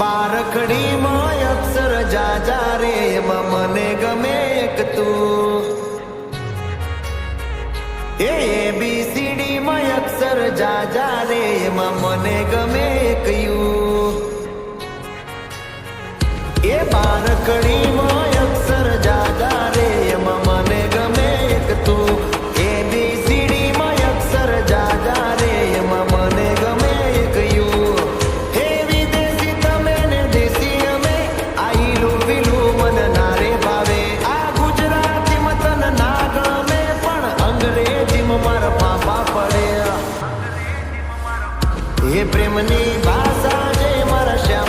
બારખડીમાં અક્ષર જાજા રે એમાં મને ગમે એક તું. એ બી સી માં અક્ષર જાજા રે એમાં મને ગમે એક યુ. એ બારકડીમાં हे प्रेमनी भाषा जे मरशा